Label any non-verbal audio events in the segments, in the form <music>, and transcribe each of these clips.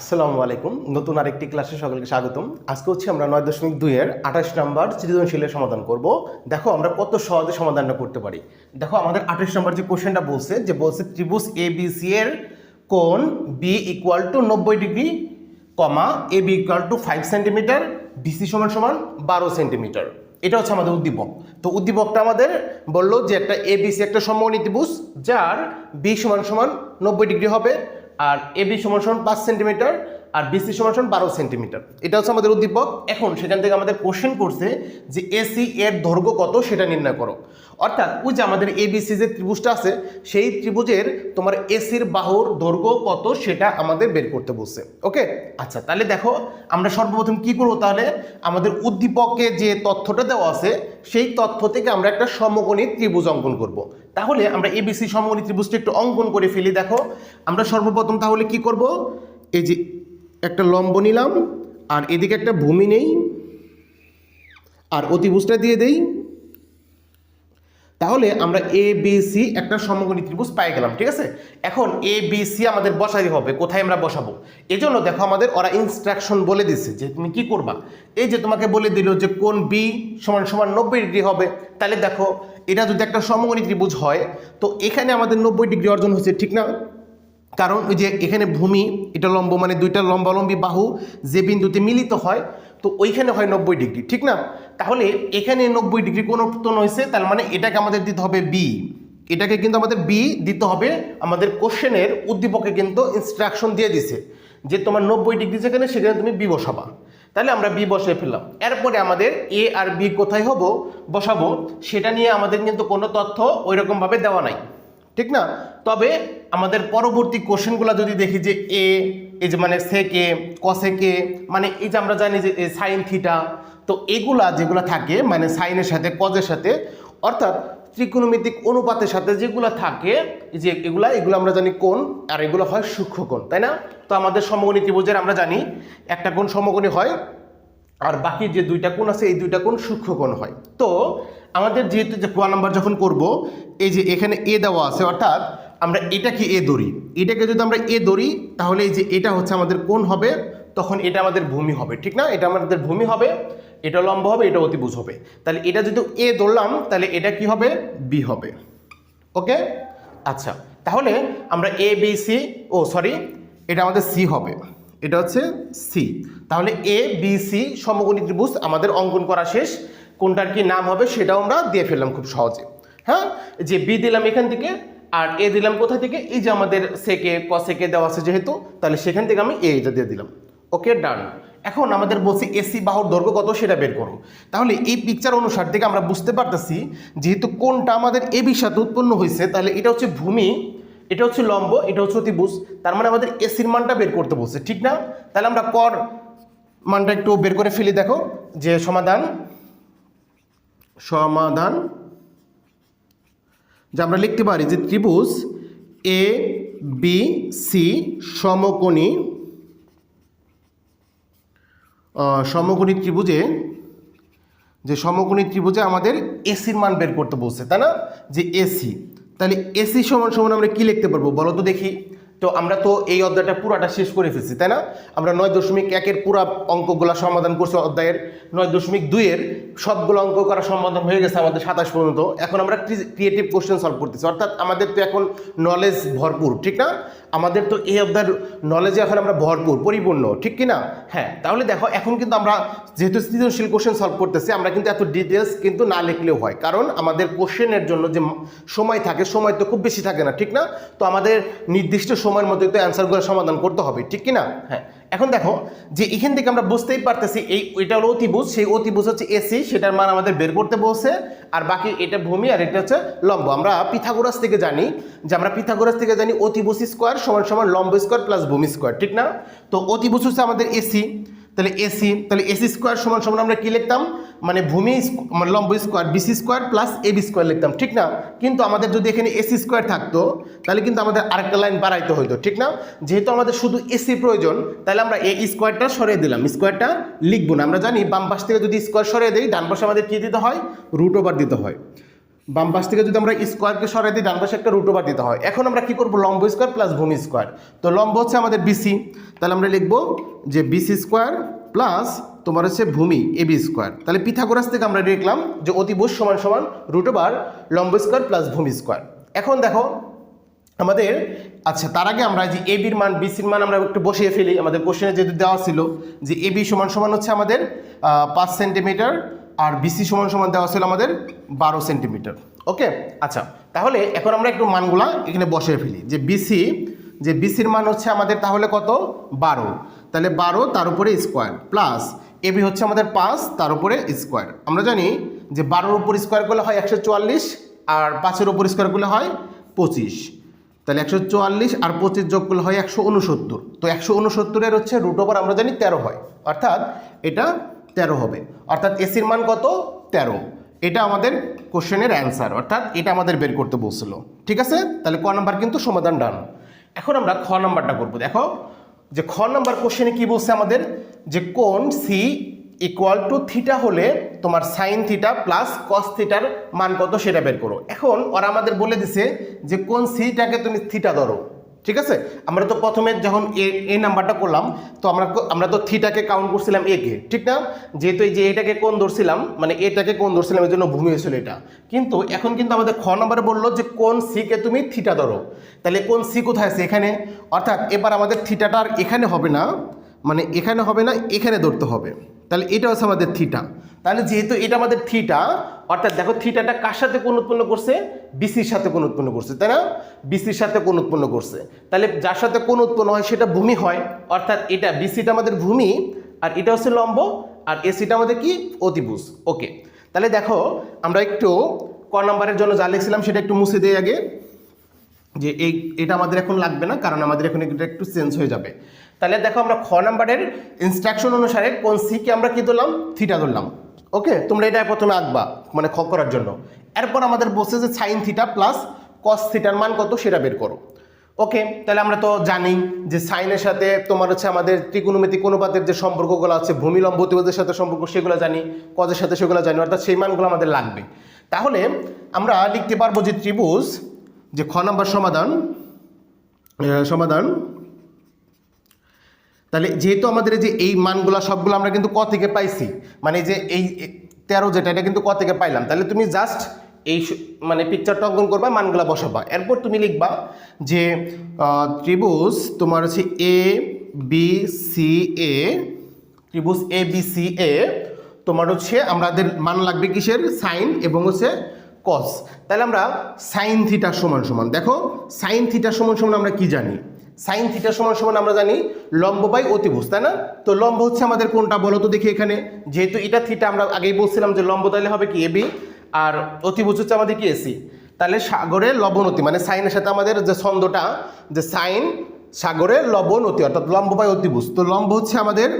আসসালামু আলাইকুম। নতুন আরেকটি ক্লাসে সকলকে স্বাগতম। আজকে হচ্ছে আমরা নয় দশমিক দুইয়ের আঠাশ নাম্বার সৃজনশীলের সমাধান করব। দেখো, আমরা কত সহজে সমাধানটা করতে পারি। দেখো, আমাদের আঠাশ নাম্বার যে কোশ্চেনটা বলছে, যে বলছে ত্রিভুজ এ বি সি এর কোণ বি ইকুয়াল টু নব্বই degree, comma A B equal to five centimetre BC সমান সমান বারো সেন্টিমিটার এটা হচ্ছে আমাদের উদ্দীপক। তো উদ্দীপকটা আমাদের বলল যে একটা এ বিসি একটা সমকোণী ত্রিভুজ, যার বি সমান সমান নব্বই ডিগ্রি হবে আর এবি সমান সমান পাঁচ সেন্টিমিটার আর বিসি সমান সমান বারো সেন্টিমিটার। এটা হচ্ছে আমাদের উদ্দীপক। এখন সেখান থেকে আমাদের কোশ্চেন করছে যে এসি এর দৈর্ঘ্য কত সেটা নির্ণয় করো। অর্থাৎ ওই যে আমাদের এবিসি যে ত্রিভুজটা আছে, সেই ত্রিভুজের তোমার এসির বাহুর দৈর্ঘ্য কত সেটা আমাদের বের করতে বলছে। ওকে আচ্ছা তাহলে দেখো, আমরা সর্বপ্রথম কি করব তাহলে? আমাদের উদ্দীপকে যে তথ্যটা দেওয়া আছে, সেই তথ্য থেকে আমরা একটা সমকোণী ত্রিভুজ অঙ্কন করব। তাহলে আমরা এবিসি সমকোণী ত্রিভুজটা একটু অঙ্কন করে ফেলি, দেখো। আমরা সর্বপ্রথম তাহলে কি করব? এই যে একটা লম্ব নিলাম, আর এদিকে একটা ভূমি নেই, আর অতিভুজটা দিয়ে দেই। তাহলে আমরা এ বি সি একটা সমকোণী ত্রিভুজ পাই গেলাম, ঠিক আছে? এখন এ বি সি আমাদের বসাতে হবে, কোথায় আমরা বসাবো? এজন্য দেখো আমাদের ওরা ইনস্ট্রাকশন বলে দিচ্ছে যে তুমি কি করবা? এই যে তোমাকে বলে দিল যে কোন বি সমান সমান নব্বই ডিগ্রি হবে, তাহলে দেখো, এটা যদি একটা সমকোণী ত্রিভুজ হয়, তো এখানে আমাদের নব্বই ডিগ্রি অর্জন হচ্ছে ঠিক না? কারণ ওই যে এখানে ভূমি, এটা লম্ব মানে দুইটা লম্বালম্বী বাহু, যে বিন্দুতে মিলিত হয়, তো ওইখানে হয় নব্বই ডিগ্রি, ঠিক না? তাহলে এখানে নব্বই ডিগ্রি কোন উত্তন হয়েছে তার মানে এটাকে আমাদের দিতে হবে বি এটাকে কিন্তু আমাদের বি দিতে হবে, আমাদের কোশ্চেনের উদ্দীপকে কিন্তু ইনস্ট্রাকশন দিয়ে দিছে, যে তোমার নব্বই ডিগ্রি যেখানে, সেখানে তুমি বি বসাবা। তাহলে আমরা বি বসিয়ে ফেললাম। এরপরে আমাদের এ আর বি কোথায় হব? বসাবো। সেটা নিয়ে আমাদের কিন্তু কোনো তথ্য ওই রকমভাবে দেওয়া নাই। ঠিক না? তবে আমাদের পরবর্তী কোশ্চেনগুলো যদি দেখি যে এ এই যে মানে সেকে কসেকে মানে এই যে আমরা জানি যে সাইন থিটা তো এগুলা যেগুলো থাকে মানে সাইনের সাথে কজের সাথে, অর্থাৎ ত্রিকোণমিতিক অনুপাতের সাথে যেগুলো থাকে যে এগুলা, এগুলো আমরা জানি কোণ, আর এগুলো হয় সূক্ষ্ম সূক্ষ্মকোণ তাই না? তো আমাদের সমগণী ত্রিভুজের আমরা জানি, একটা কোণ সমগণী হয়, আর বাকি যে দুইটা কোণ আছে, এই দুইটা কোণ সূক্ষ্মকোণ হয়। তো আমাদের যেহেতু যে কোয়া নাম্বার যখন করব, এই যে এখানে এ দেওয়া আছে, অর্থাৎ আমরা এটাকে এ ধরি। এটাকে যদি আমরা এ ধরি, তাহলে এই যে এটা হচ্ছে আমাদের কোন হবে, তখন এটা আমাদের ভূমি হবে, ঠিক না? এটা আমাদের ভূমি হবে, এটা লম্ব হবে, এটা অতিভুজ হবে। তাহলে এটা যদি এ ধরলাম, তাহলে এটা কি হবে? বি হবে। ওকে? আচ্ছা তাহলে আমরা A, B, C, O, sorry, এটা আমাদের সি হবে। এটা হচ্ছে সি। তাহলে এ, বি, সি সমকোণী ত্রিভুজ আমাদের অঙ্কন করা শেষ। কোনটার কি নাম হবে সেটাও আমরা দিয়ে ফেললাম খুব সহজে। হ্যাঁ? যে বি দিলাম এখান থেকে আর এ দিলাম কোথা থেকে? এই যে আমাদের সেকে, কসেকে দেওয়া আছে যেহেতু, তাহলে সেখান থেকে আমি এটা দিয়ে দিলাম। ওকে, ডান। এখন আমাদের বলছি এসি বাহুর দৈর্ঘ্য কত সেটা বের করো। তাহলে এই পিকচার অনুসার থেকে আমরা বুঝতে পারতেছি যেহেতু কোনটা আমাদের এ বির সাথে উৎপন্ন হয়েছে, তাহলে এটা হচ্ছে ভূমি, এটা হচ্ছে লম্ব, এটা হচ্ছে অতিভুজ, তার মানে আমাদের এসির মানটা বের করতে বলছে, ঠিক না? তাহলে আমরা কর মানটা একটু বের করে ফেলি দেখো, যে সমাধান সমাধান, যে আমরা লিখতে পারি যে ত্রিভুজ এ বি সি সমকোণী সমকোণী ত্রিভুজে, যে সমকোণী ত্রিভুজে আমাদের এসির মান বের করতে বলছে, তাই না? যে এসি তাহলে এসি সমান সমান আমরা কি লিখতে পারব? বলো তো দেখি। তো আমরা তো এই অধ্যায়টা পুরাটা শেষ করে ফেলছি, তাই না? আমরা নয় দশমিক একের পুরা অঙ্কগুলো সমাধান করছি অধ্যায়ের, নয় দশমিক দুইয়ের সবগুলো অঙ্ক করা সমাধান হয়ে গেছে আমাদের সাতাশ পর্যন্ত। এখন আমরা ক্রিয়েটিভ কোশ্চেন সলভ করতেছি। অর্থাৎ আমাদের তো এখন নলেজ ভরপুর, ঠিক না? আমাদের তো এই অধ্যায়ের নলেজে এখন আমরা ভরপুর, পরিপূর্ণ, ঠিক কি না হ্যাঁ তাহলে দেখো, এখন কিন্তু আমরা যেহেতু সৃজনশীল কোশ্চেন সলভ করতেছি, আমরা কিন্তু এত ডিটেলস কিন্তু না লিখলেও হয়। কারণ আমাদের কোশ্চেনের জন্য যে সময় থাকে, সময় তো খুব বেশি থাকে না, ঠিক না? তো আমাদের নির্দিষ্ট সময়ের মধ্যে তো অ্যান্সারগুলো সমাধান করতে হবে, ঠিক কি না হ্যাঁ এখন দেখো যে এখান থেকে আমরা বুঝতেই পারতেছি এই এটা হলো অতিভুজ, সেই অতিভুজ হচ্ছে এসি, সেটার মান আমাদের বের করতে বলছে, আর বাকি এটা ভূমি আর এটা হচ্ছে লম্ব। আমরা পিথাগোরাস থেকে জানি যে আমরা পিথাগোরাস থেকে জানি অতিভুজ স্কোয়ার সমান সমান লম্ব স্কোয়ার প্লাস ভূমি স্কোয়ার ঠিক না? তো অতিভুজ হচ্ছে আমাদের এসি তাহলে এসি তাহলে এসি স্কোয়ার সমান সমান আমরা কি লিখতাম? মানে ভূমি মানে লম্ব square BC square plus A B square লিখতাম, ঠিক না? কিন্তু আমাদের যদি এখানে এসি স্কোয়ার থাকতো, তাহলে কিন্তু আমাদের আরেকটা লাইন বাড়াইতে হইতো, ঠিক না? যেহেতু আমাদের শুধু এসি প্রয়োজন, তাহলে আমরা এই স্কোয়ারটা সরিয়ে দিলাম, স্কোয়ারটা লিখব না। আমরা জানি বাম পাশ থেকে যদি স্কোয়ার সরিয়ে দিই, ডান পাশে আমাদের কী দিতে হয়? রুট ওভার দিতে হয়। বাম পাশ থেকে যদি আমরা স্কোয়ারকে সরাই দিই, ডান পাশে একটা রুট ওভার দিতে হয়। এখন আমরা কি করব? লম্ব স্কোয়ার প্লাস ভূমি স্কোয়ার তো লম্ব হচ্ছে আমাদের বিসি তাহলে আমরা লিখব যে বিসি স্কোয়ার প্লাস তোমার হচ্ছে ভূমি এবি স্কোয়ার তাহলে পিথাগোরাস থেকে আমরা দেখলাম যে অতিভুজ সমান সমান রুট ওভার লম্ব স্কোয়ার প্লাস ভূমি স্কোয়ার এখন দেখো, আমাদের আচ্ছা তার আগে আমরা যে এ বির মান বিসির মান আমরা একটু বসিয়ে ফেলি। আমাদের কোশ্চেনে যেহেতু দেওয়া ছিল যে এ বি সমান সমান হচ্ছে আমাদের পাঁচ সেন্টিমিটার আর বিসি সমান সমান দেওয়া ছিল আমাদের বারো সেন্টিমিটার। ওকে? আচ্ছা তাহলে এখন আমরা একটু মানগুলা এখানে বসিয়ে ফেলি। যে বিসি যে বিসির মান হচ্ছে আমাদের তাহলে কত? বারো। তাহলে বারো তার উপরে স্কোয়ার প্লাস এবি হচ্ছে আমাদের পাঁচ তার উপরে স্কোয়ার আমরা জানি যে বারোর উপর স্কোয়ার করলে হয় একশো চুয়াল্লিশ আর পাঁচের উপর স্কোয়ার করলে হয় পঁচিশ। তাহলে একশো চুয়াল্লিশ আর পঁচিশ যোগ করলে হয় একশো উনসত্তর। তো একশো উনসত্তরের হচ্ছে রুট ওভার আমরা জানি তেরো হয়। অর্থাৎ এটা তেরো হবে। অর্থাৎ এসির মান কত? তেরো। এটা আমাদের কোশ্চেনের অ্যান্সার অর্থাৎ এটা আমাদের বের করতে বলছিল। ঠিক আছে? তাহলে ক নাম্বার কিন্তু সমাধান ডান। এখন আমরা খ নাম্বারটা করব। দেখো, যে খ নাম্বার কোশ্চেনে কি বলছে আমাদের? যে কোন সি ইকুয়াল টু থিটা হলে তোমার সাইন থিটা প্লাস কস থিটার মান কত সেটা বের করো। এখন ওরা আমাদের বলে দিছে যে কোন সিটাকে তুমি থিটা ধরো। ঠিক আছে? আমরা তো প্রথমে যখন এ এ নাম্বারটা করলাম, তো আমরা আমরা তো থিটাকে কাউন্ট করছিলাম এ কে, ঠিক না? যেহেতু এই যে এটাকে কোন ধরছিলাম মানে এটাকে কোন ধরছিলাম এই জন্য ভূমি হয়েছিল এটা। কিন্তু এখন কিন্তু আমাদের খ নাম্বারে বলল যে কোন সিকে তুমি থিটা ধরো। তাহলে কোন সি কোথায় আছে? এখানে। অর্থাৎ এবার আমাদের থিটাটা আর এখানে হবে না। মানে এখানে হবে না, এখানে ধরতে হবে। তাহলে এটা হচ্ছে আমাদের থিটা তাহলে যেহেতু এটা আমাদের থিটা অর্থাৎ দেখো থিটাটা কার সাথে কোন উৎপন্ন করছে? বিসির সাথে কোন উৎপন্ন করছে, তাই না? বিসির সাথে কোন উৎপন্ন করছে। তাহলে যার সাথে কোন উৎপন্ন হয় সেটা ভূমি হয়। অর্থাৎ এটা বিসিটা আমাদের ভূমি, আর এটা হচ্ছে লম্ব, আর এসিটা আমাদের কি? অতিভুজ। ওকে তাহলে দেখো, আমরা একটু ক নাম্বারের জন্য যা লিখছিলাম সেটা একটু মুছে দিই আগে। যে এই, এটা আমাদের এখন লাগবে না, কারণ আমাদের এখন এটা একটু চেঞ্জ হয়ে যাবে। তাহলে দেখো আমরা খ নাম্বারের ইনস্ট্রাকশন অনুসারে কোন সিকে আমরা কি ধরলাম? থিটা ধরলাম। ওকে তোমরা এটা প্রথমে আঁকবা মানে খ করার জন্য। এরপর আমাদের বসে যে সাইন থিটা প্লাস কস থিটার মান কত সেটা বের করো। ওকে তাহলে আমরা তো জানি যে সাইনের সাথে তোমার হচ্ছে আমাদের ত্রিকোণমিতিক অনুপাতের যে সম্পর্কগুলো আছে ভূমিলম্ব অতিবাদের সাথে সম্পর্ক, সেগুলো জানি কজের সাথে সেগুলো জানি, অর্থাৎ সেই মানগুলো আমাদের লাগবে। তাহলে আমরা লিখতে পারব যে ত্রিভুজ যে খ নাম্বার সমাধান সমাধান। তাহলে যেহেতু আমাদের যে এই মানগুলো সবগুলো আমরা কিন্তু ক থেকে পাইছি মানে যে এই তেরো যেটা, এটা কিন্তু ক থেকে পাইলাম। তাহলে তুমি জাস্ট এই মানে পিকচারটা অঙ্কন করবা, মানগুলো বসাবা। এরপর তুমি লিখবা যে ত্রিভুজ তোমার হচ্ছে এ বি সি এ ত্রিভুজ এ বি সি এ তোমার হচ্ছে আমাদের মান লাগবে কিসের? সাইন এবং হচ্ছে কস তাহলে আমরা সাইন থিটা সমান সমান, দেখো সাইন থিটা সমান সমান আমরা কি জানি? সাইন থিটা সমান সমান আমরা জানি লম্ব বাই অতিভুজ, তাই না? তো লম্ব হচ্ছে আমাদের কোনটা বলো তো দেখি এখানে। যেহেতু এটা থিটা আমরা আগেই বলছিলাম যে লম্ব তাহলে হবে কি এবি আর অতিভুজ হচ্ছে আমাদের কি এসি তাহলে সাগরে লবণতি মানে সাইনের সাথে আমাদের যে ছন্দটা, যে সাইন সাগরে লবণতি অর্থাৎ লম্ব বাই অতিভুজ। তো লম্ব হচ্ছে আমাদের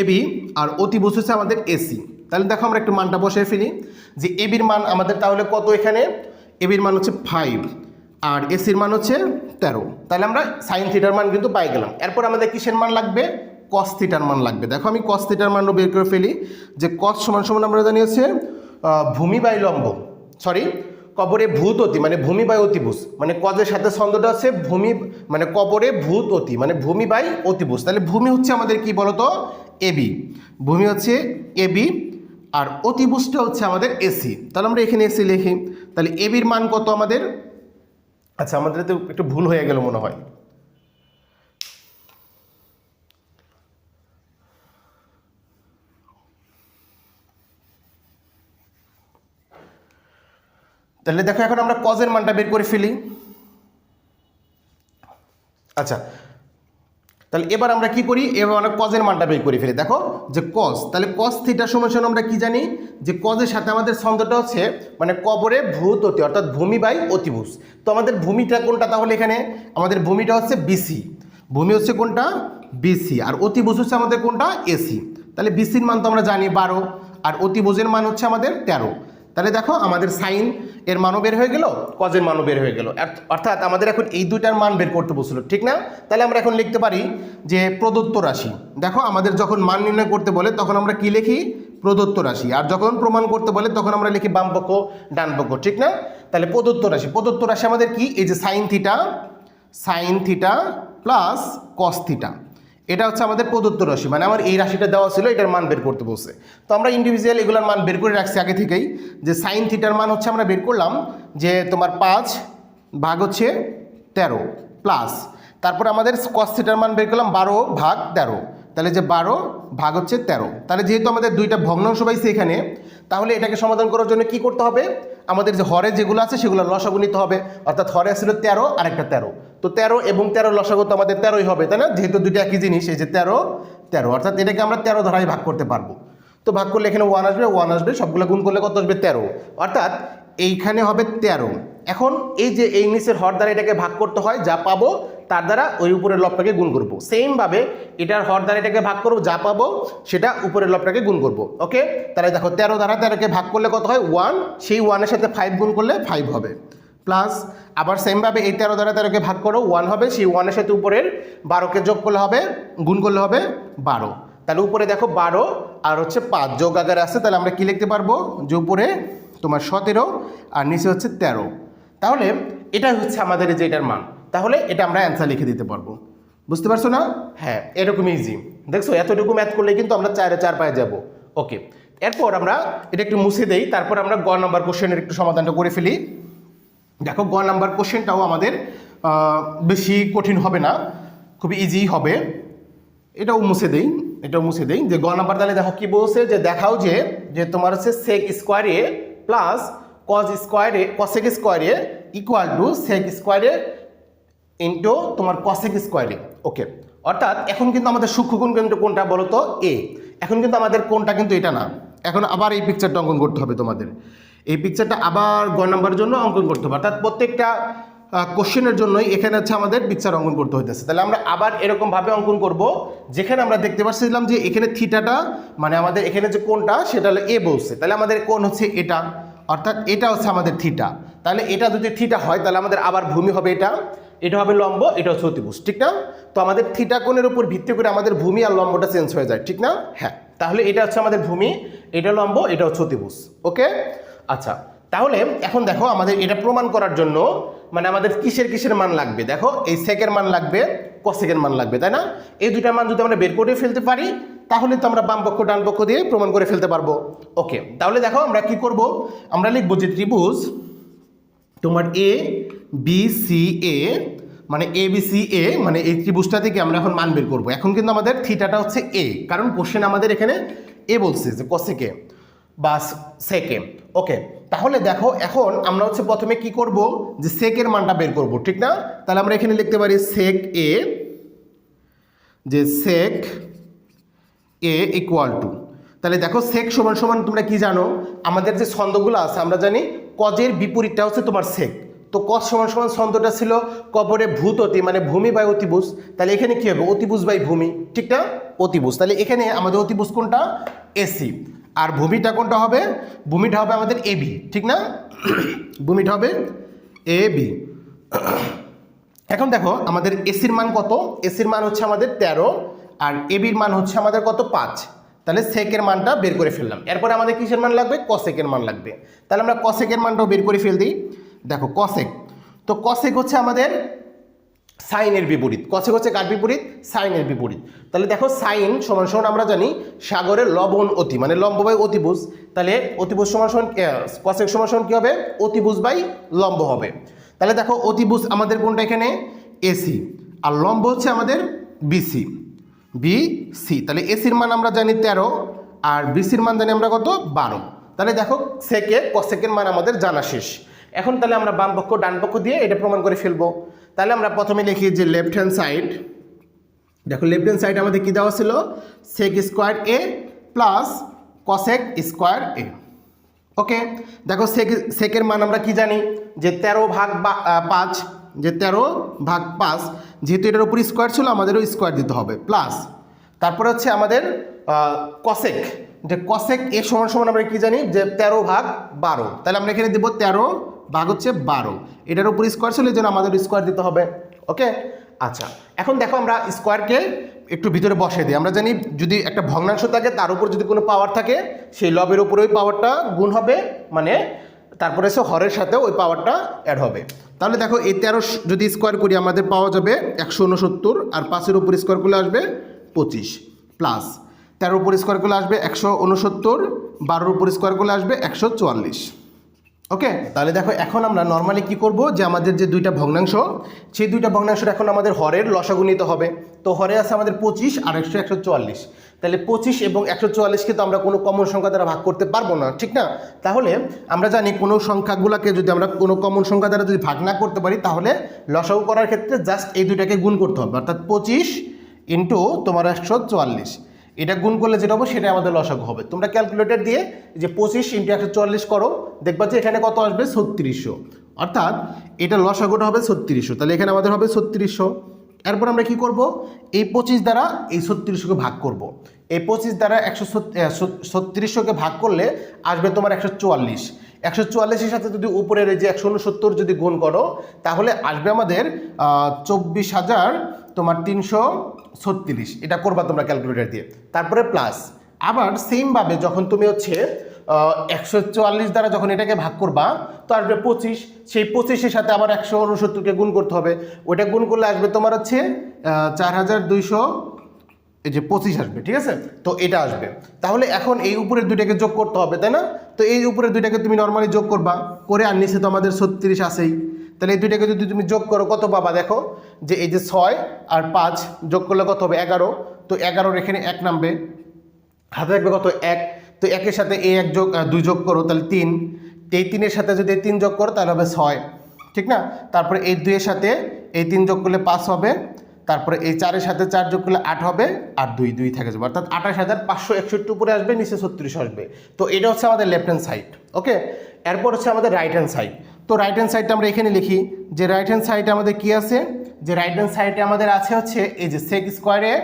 এবি আর অতিভুজ হচ্ছে আমাদের এসি তাহলে দেখো আমরা একটু মানটা বসে ফেলি। যে এবির মান আমাদের তাহলে কত এখানে? এবির মান হচ্ছে ফাইভ আর এসির মান হচ্ছে তেরো। তাহলে আমরা সাইন থিটার মান কিন্তু পাই গেলাম। এরপর আমাদের কিসের মান লাগবে? কস থিটার মান লাগবে। দেখো আমি কস থিটার মানও বের করে ফেলি। যে কস সমান সমান আমরা জানি হচ্ছে ভূমি বাই লম্ব। সরি কবরে ভূত অতি মানে ভূমি বাই অতিভুজ। মানে কজের সাথে ছন্দটা আছে ভূমি মানে কবরে ভূত অতি মানে ভূমি বাই অতিভুজ। তাহলে ভূমি হচ্ছে আমাদের কি বলতো? এবি ভূমি হচ্ছে এবি আর অতিভুজটা হচ্ছে আমাদের এসি। তাহলে আমরা এখানে এসি লিখি। তাহলে এবির মান কত আমাদের? আচ্ছা আমাদের তো একটু ভুল হয়ে গেল মনে হয়। তাহলে দেখো, এখন আমরা কজের মানটা বের করে ফেলি। আচ্ছা তাহলে এবার আমরা কি করি? এবার আমরা কজের মানটা বের করে ফেলি। দেখো যে কজ তাহলে কজ থিটার সময় সময় আমরা কি জানি? যে কজের সাথে আমাদের ছন্দটা হচ্ছে মানে কবরে ভূত অতি, অর্থাৎ ভূমি বাই অতিভুজ। তো আমাদের ভূমিটা কোনটা তাহলে এখানে? আমাদের ভূমিটা হচ্ছে বিসি ভূমি হচ্ছে কোনটা? বিসি আর অতিভুজ হচ্ছে আমাদের কোনটা? এসি তাহলে বিসির মান তো আমরা জানি বারো, আর অতিভুজের মান হচ্ছে আমাদের তেরো। তাহলে দেখো আমাদের সাইন এর মানও বের হয়ে গেল কজের মানও বের হয়ে গেল। অর্থাৎ আমাদের এখন এই দুইটার মান বের করতে বলছিল ঠিক না? তাহলে আমরা এখন লিখতে পারি যে প্রদত্ত রাশি। দেখো আমাদের যখন মান নির্ণয় করতে বলে, তখন আমরা কি লিখি? প্রদত্ত রাশি। আর যখন প্রমাণ করতে বলে, তখন আমরা লিখি বাম পক্ষ, ডান পক্ষ, ঠিক না? তাহলে প্রদত্ত রাশি। প্রদত্ত রাশি আমাদের কি? এই যে sine theta sine theta plus cos theta এটা হচ্ছে আমাদের প্রদত্ত রাশি। মানে আমার এই রাশিটা দেওয়া ছিল, এটার মান বের করতে বলছে। তো আমরা ইন্ডিভিজুয়াল এগুলোর মান বের করে রাখছি আগে থেকেই। যে সাইন থিটার মান হচ্ছে আমরা বের করলাম, যে তোমার পাঁচ ভাগ হচ্ছে তেরো প্লাস তারপর আমাদের কস থিটার মান বের করলাম বারো ভাগ তেরো। তাহলে যে বারো ভাগ হচ্ছে তেরো। তাহলে যেহেতু আমাদের দুইটা ভগ্নাংশ পাইছে এখানে, তাহলে এটাকে সমাধান করার জন্য কি করতে হবে? আমাদের যে হরে যেগুলো আছে সেগুলো লসাগু নিতে হবে। অর্থাৎ হরে আসলে তেরো আর একটা তেরো। তো তেরো এবং তেরো লসাগু তো আমাদের তেরোই হবে, তাই না? যেহেতু দুইটা একই জিনিস, এই যে তেরো তেরো। অর্থাৎ এটাকে আমরা তেরো ধারায় ভাগ করতে পারব। তো ভাগ করলে এখানে ওয়ান আসবে ওয়ান আসবে, সবগুলো গুণ করলে কত আসবে? তেরো। অর্থাৎ এইখানে হবে তেরো। এখন এই যে এই নিচের হর দ্বারা এটাকে ভাগ করতে হয়, যা পাবো তার দ্বারা ওই উপরের লবটাকে গুণ করব। সেমভাবে এটার হর দ্বারা এটাকে ভাগ করব, যা পাবো সেটা উপরের লবটাকে গুণ করব। ওকে তাহলে দেখো, তেরো দ্বারা তেরোকে ভাগ করলে কত হয়? ওয়ান সেই ওয়ানের সাথে ফাইভ গুণ করলে ফাইভ হবে। প্লাস আবার সেমভাবে এই তেরো দ্বারা তেরোকে ভাগ করো ওয়ান হবে। সেই ওয়ানের সাথে উপরের বারোকে যোগ করলে হবে, গুণ করলে হবে বারো। তাহলে উপরে দেখো বারো আর হচ্ছে পাঁচ। যোগ আকারে আছে, তাহলে আমরা কি লিখতে পারব? যে উপরে তোমার সতেরো আর নিচে হচ্ছে তেরো। তাহলে এটা হচ্ছে আমাদের যে এটার মান। তাহলে এটা আমরা অ্যান্সার লিখে দিতে পারব। বুঝতে পারছ না? হ্যাঁ এরকম ইজি দেখছ, এতটুকু ম্যাথ করলে কিন্তু আমরা চারে চার পায়ে যাব। ওকে এরপর আমরা এটা একটু মুছে দেই, তারপর আমরা গ নাম্বার কোশ্চেনের একটু সমাধানটা করে ফেলি। দেখো, গ নাম্বার কোশ্চেনটাও আমাদের বেশি কঠিন হবে না খুবই ইজি হবে। এটাও মুছে দেই, এটাও মুছে দেই। যে গ নাম্বার তাহলে দেখো কি বলছে? যে দেখাও যে যে তোমার হচ্ছে sec square plus cos square cosec square equal to sec square into তোমার কসেক স্কোয়ারে ওকে অর্থাৎ এখন কিন্তু আমাদের সূক্ষ্মকোণ কিন্তু কোনটা বলো তো এ এখন কিন্তু আমাদের কোনটা কিন্তু এটা না। এখন আবার এই পিকচারটা অঙ্কন করতে হবে তোমাদের। এই পিকচারটা আবার গ নাম্বারের জন্য অঙ্কন করতে হবে। অর্থাৎ প্রত্যেকটা কোশ্চেনের জন্যই এখানে হচ্ছে আমাদের পিকচার অঙ্কন করতে হইতেছে। তাহলে আমরা আবার এরকমভাবে অঙ্কন করব, যেখানে আমরা দেখতে পাচ্ছিলাম যে এখানে থিটাটা মানে আমাদের এখানে যে কোনটা সেটা হলো এ বলছে। তাহলে আমাদের কোন হচ্ছে এটা। অর্থাৎ এটা হচ্ছে আমাদের থিটা তাহলে এটা যদি থিটা হয়, তাহলে আমাদের আবার ভূমি হবে এটা। এটা হবে লম্ব, এটা হচ্ছে অতিভুজ, ঠিক না? তো আমাদের থিটা কোণের উপর ভিত্তি করে আমাদের ভূমি আর লম্বটা চেঞ্জ হয়ে যায়, ঠিক না? হ্যাঁ তাহলে এটা হচ্ছে আমাদের ভূমি, এটা লম্ব, এটা হচ্ছে অতিভুজ, ওকে? আচ্ছা তাহলে এখন দেখো আমাদের এটা প্রমাণ করার জন্য মানে আমাদের কিসের কিসের মান লাগবে? দেখো, এই সেকের মান লাগবে, কসেকের মান লাগবে, তাই না? এই দুইটা মান যদি আমরা বের করে ফেলতে পারি, তাহলে তো আমরা বাম পক্ষ, ডান পক্ষ দিয়ে প্রমাণ করে ফেলতে পারব, ওকে? তাহলে দেখো আমরা কি করব? আমরা লিখব যে ত্রিভুজ তোমার এ বি সি এ মানে এ বি সি এ মানে এই ত্রিভুজটা থেকে আমরা এখন মান বের করব। এখন কিন্তু আমাদের থিটাটা হচ্ছে এ কারণ কোশ্চেন আমাদের এখানে এ বলছে যে কসেকে বা সেকে ওকে তাহলে দেখো, এখন আমরা হচ্ছে প্রথমে কি করব? যে সেকের মানটা বের করব, ঠিক না? তাহলে আমরা এখানে লিখতে পারি সেক এ যে সেক এ ইকুয়াল টু তাহলে দেখো সেক সমান সমান তোমরা কি জানো? আমাদের যে ছন্দগুলো আছে, আমরা জানি কজের বিপরীতটা হচ্ছে তোমার সেক তো কজ সমান সমান ছন্দটা ছিল কবরে ভূত অতি মানে ভূমি বাই অতিভুজ। তাহলে এখানে কি হবে? অতিভুজ বাই ভূমি। ঠিক না? অতিভুজ। তাহলে এখানে আমাদের অতিভুজ কোনটা? এসি আর ভূমিটা কোনটা হবে? ভূমিটা হবে আমাদের এবি ঠিক না? <coughs> ভূমিটা হবে এ বি <coughs> এখন দেখো, আমাদের এসির মান কত? এসির মান হচ্ছে আমাদের তেরো, আর এবির মান হচ্ছে আমাদের কত? পাঁচ। তাহলে সেকের মানটা বের করে ফেললাম। এরপরে আমাদের কিসের মান লাগবে? কসেকের মান লাগবে। তাহলে আমরা কসেকের মানটাও বের করে ফেল দিই। দেখো কসেক তো কসেক হচ্ছে আমাদের সাইনের বিপরীত। কসেক হচ্ছে কার বিপরীত? সাইনের বিপরীত। তাহলে দেখো সাইন সমান সমান আমরা জানি সাগরের লবণ অতি মানে লম্ব বাই অতিভুজ। তাহলে অতিভুজ সমান সমান কসেক সমান সমান কী হবে? অতিভুজ বাই লম্ব হবে। তাহলে দেখো, অতিভুজ আমাদের কোনটা এখানে? এসি আর লম্ব হচ্ছে আমাদের বিসি বি সি তাহলে এসির মান আমরা জানি তেরো, আর বিসির মান জানি আমরা কত? বারো। তাহলে দেখো সেকে কসেকের মান আমাদের জানা শেষ। এখন তাহলে আমরা বাম পক্ষ, ডান পক্ষ দিয়ে এটা প্রমাণ করে ফেলব। তাহলে আমরা প্রথমে লিখি যে লেফট হ্যান্ড সাইড দেখো লেফট হ্যান্ড সাইড আমাদের কী দেওয়া ছিল? Sec square A plus cosec square A okay দেখো সেক সেকের মান আমরা কি জানি? যে তেরো ভাগ পাঁচ, যে তেরো ভাগ পাঁচ যেহেতু এটার উপর স্কোয়ার ছিল, আমাদেরও স্কোয়ার দিতে হবে। প্লাস তারপরে হচ্ছে আমাদের কসেক যে কসেক এ সমান সমান আমরা কি জানি? যে তেরো ভাগ বারো। তাহলে আমরা এখানে দেবো তেরো ভাগ হচ্ছে বারো। এটার উপর স্কোয়ার ছিল এই জন্য আমাদের স্কোয়ার দিতে হবে। ওকে আচ্ছা এখন দেখো আমরা স্কোয়ারকে একটু ভিতরে বসে দিই। আমরা জানি যদি একটা ভগ্নাংশ থাকে, তার উপর যদি কোনো পাওয়ার থাকে, সেই লবের উপরে ওই পাওয়ারটা গুণ হবে মানে তারপরে এসে হরের সাথে ওই পাওয়ারটা অ্যাড হবে। তাহলে দেখো এই তেরো যদি স্কোয়ার করি, আমাদের পাওয়া যাবে একশো উনসত্তর আর পাঁচের উপর স্কোয়ার করলে আসবে পঁচিশ প্লাস তেরোর উপর স্কোয়ার করলে আসবে একশো উনসত্তর বারোর উপর স্কোয়ার করলে আসবে একশো চুয়াল্লিশ। ওকে? তাহলে দেখো এখন আমরা নর্মালি কি করব? যে আমাদের যে দুইটা ভগ্নাংশ, সেই দুইটা ভগ্নাংশটা এখন আমাদের হরের লসাগু নিতে হবে। তো হরে আছে আমাদের পঁচিশ আর একশো একশো চুয়াল্লিশ। তাহলে পঁচিশ এবং একশো চুয়াল্লিশকে তো আমরা কোনো কমন সংখ্যা দ্বারা ভাগ করতে পারব না, ঠিক না? তাহলে আমরা জানি কোনো সংখ্যাগুলোকে যদি আমরা কোনো কমন সংখ্যা দ্বারা যদি ভাগ না করতে পারি, তাহলে লসাগু করার ক্ষেত্রে জাস্ট এই দুইটাকে গুণ করতে হবে। অর্থাৎ পঁচিশ ইন্টু তোমার একশো চুয়াল্লিশ। এটা গুণ করলে যেটা হবে সেটা আমাদের লসাগু হবে। তোমরা ক্যালকুলেটর দিয়ে যে পঁচিশ ইন্টু একশো চুয়াল্লিশ করো, দেখবা যে এখানে কত আসবে? ছত্রিশশো। অর্থাৎ এটা লসাগুটা হবে ছত্রিশশো। তাহলে এখানে আমাদের হবে ছত্রিশশো। এরপর আমরা কি করব? এই পঁচিশ দ্বারা এই ছত্রিশশোকে ভাগ করব। এই পঁচিশ দ্বারা একশো ছত্রিশশোকে ভাগ করলে আসবে তোমার একশো চুয়াল্লিশ। একশো চুয়াল্লিশের সাথে যদি উপরের এই যে একশো উনসত্তর যদি গুণ করো, তাহলে আসবে আমাদের চব্বিশ হাজার তোমার তিনশো ছত্রিশ। এটা করবা তোমরা ক্যালকুলেটর দিয়ে। তারপরে প্লাস আবার সেমভাবে যখন তুমি হচ্ছে একশো চুয়াল্লিশ দ্বারা যখন এটাকে ভাগ করবা, তো আসবে পঁচিশ। সেই পঁচিশের সাথে আবার একশো উনসত্তরকে গুণ করতে হবে। ওইটা গুণ করলে আসবে তোমার হচ্ছে চার হাজার দুইশো, এই যে পঁচিশ আসবে, ঠিক আছে? তো এটা আসবে। তাহলে এখন এই উপরের দুইটাকে যোগ করতে হবে, তাই না? তো এই উপরের দুইটাকে তুমি নর্মালি যোগ করবা। করে আর নিচে তো আমাদের ছত্রিশ আসেই তাহলে এই দুইটাকে যদি তুমি যোগ করো, কত পাবা দেখো? যে এই যে ছয় আর পাঁচ যোগ করলে কত হবে? এগারো। তো এগারোর এখানে এক নামবে। হাতে থাকবে কত? এক। তো একের সাথে এই এক যোগ দুই যোগ করো, তাহলে তিন। এই তিনের সাথে যদি এই তিন যোগ করো, তাহলে হবে ছয়। ঠিক না? তারপরে এই দুইয়ের সাথে এই তিন যোগ করলে পাঁচ হবে। তারপরে এই চারের সাথে চার যোগ করলে আট হবে, আর দুই দুই থেকে যাবে। অর্থাৎ আঠাশ হাজার পাঁচশো একষট্টি উপরে আসবে, নিচে ছত্রিশ আসবে। তো এটা হচ্ছে আমাদের লেফট হ্যান্ড সাইড ওকে এরপর হচ্ছে আমাদের রাইট হ্যান্ড সাইড তো রাইট হ্যান্ড সাইডটা আমরা এখানে লিখি। যে রাইট হ্যান্ড সাইডে আমাদের কি আছে? যে রাইট হ্যান্ড সাইডে আমাদের আছে হচ্ছে এই যে সেক স্কোয়ারে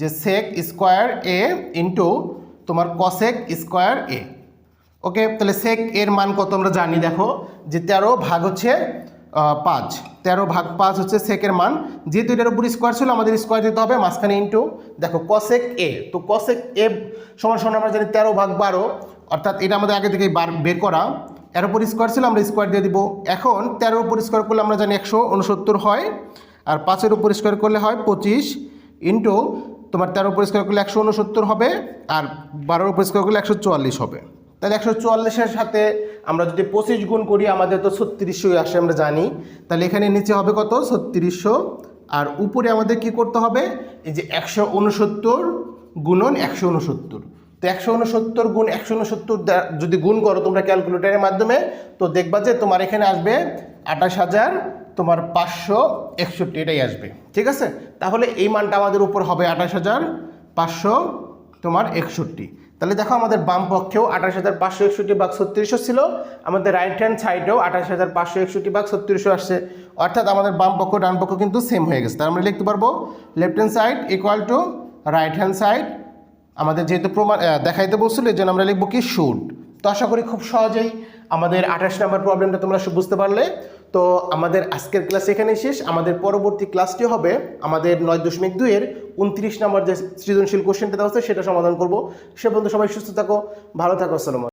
যে সেক স্কোয়ার এ ইন্টু তোমার কসেক স্কোয়ার এ ওকে তাহলে সেক এর মান কত আমরা জানি? দেখো, যে তেরো ভাগ হচ্ছে পাঁচ। তেরো ভাগ পাঁচ হচ্ছে সেকের মান। যেহেতু এটার উপর স্কোয়ার ছিল, আমাদের স্কোয়ার দিতে হবে মাঝখানে ইন্টু দেখো কসেক এ তো কসেক এ সমান সমান আমরা জানি তেরো ভাগ বারো। অর্থাৎ এটা আমাদের আগে থেকেই বার, বের করা। এর উপর স্কোয়ার ছিল, আমরা স্কোয়ার দিয়ে দিব। এখন তেরোর উপর স্কোয়ার করলে আমরা জানি একশো উনসত্তর হয়। আর পাঁচের উপর স্কোয়ার করলে হয় পঁচিশ। ইন্টু তোমার তেরো পরিষ্কার করলে একশো উনসত্তর হবে আর বারোর পরিষ্কার করলে একশো চুয়াল্লিশ হবে। তাহলে একশো চুয়াল্লিশের সাথে আমরা যদি পঁচিশ গুণ করি, আমাদের তো ছত্রিশশোই আসে আমরা জানি। তাহলে এখানে নিচে হবে কত? ছত্রিশশো। আর উপরে আমাদের কি করতে হবে? এই যে একশো উনসত্তর গুণন একশো উনসত্তর তো একশো উনসত্তর গুণ একশো উনসত্তর যদি গুণ করো তোমরা ক্যালকুলেটারের মাধ্যমে, তো দেখবা যে তোমার এখানে আসবে আঠাশ হাজার তোমার পাঁচশো একষট্টি এটাই আসবে, ঠিক আছে? তাহলে এই মানটা আমাদের উপর হবে আঠাশ হাজার পাঁচশো তোমার একষট্টি। তাহলে দেখো আমাদের বাম পক্ষেও আঠাশ হাজার পাঁচশো একষট্টি বাঘ ছত্রিশশো ছিল, আমাদের রাইট হ্যান্ড সাইডেও আঠাশ হাজার পাঁচশো একষট্টি বাঘ ছত্রিশশো আসছে। অর্থাৎ আমাদের বাম পক্ষ, ডান পক্ষ কিন্তু সেম হয়ে গেছে। তার আমরা লিখতে পারব left hand side equal to right hand side আমাদের যেহেতু প্রমাণ দেখাইতে বলছিল, এই জন্য আমরা লিখব কি শুড তো আশা করি খুব সহজেই আমাদের আঠাশ নাম্বার প্রবলেমটা তোমরা বুঝতে পারলে। তো আমাদের আজকের ক্লাস এখানেই শেষ। আমাদের পরবর্তী ক্লাসটি হবে আমাদের নয় দশমিক দুইয়ের উনত্রিশ নাম্বার যে সৃজনশীল কোশ্চেনটা দেওয়া হচ্ছে সেটা সমাধান করব। সে পর্যন্ত সবাই সুস্থ থাকো, ভালো থাকো, আসসালাম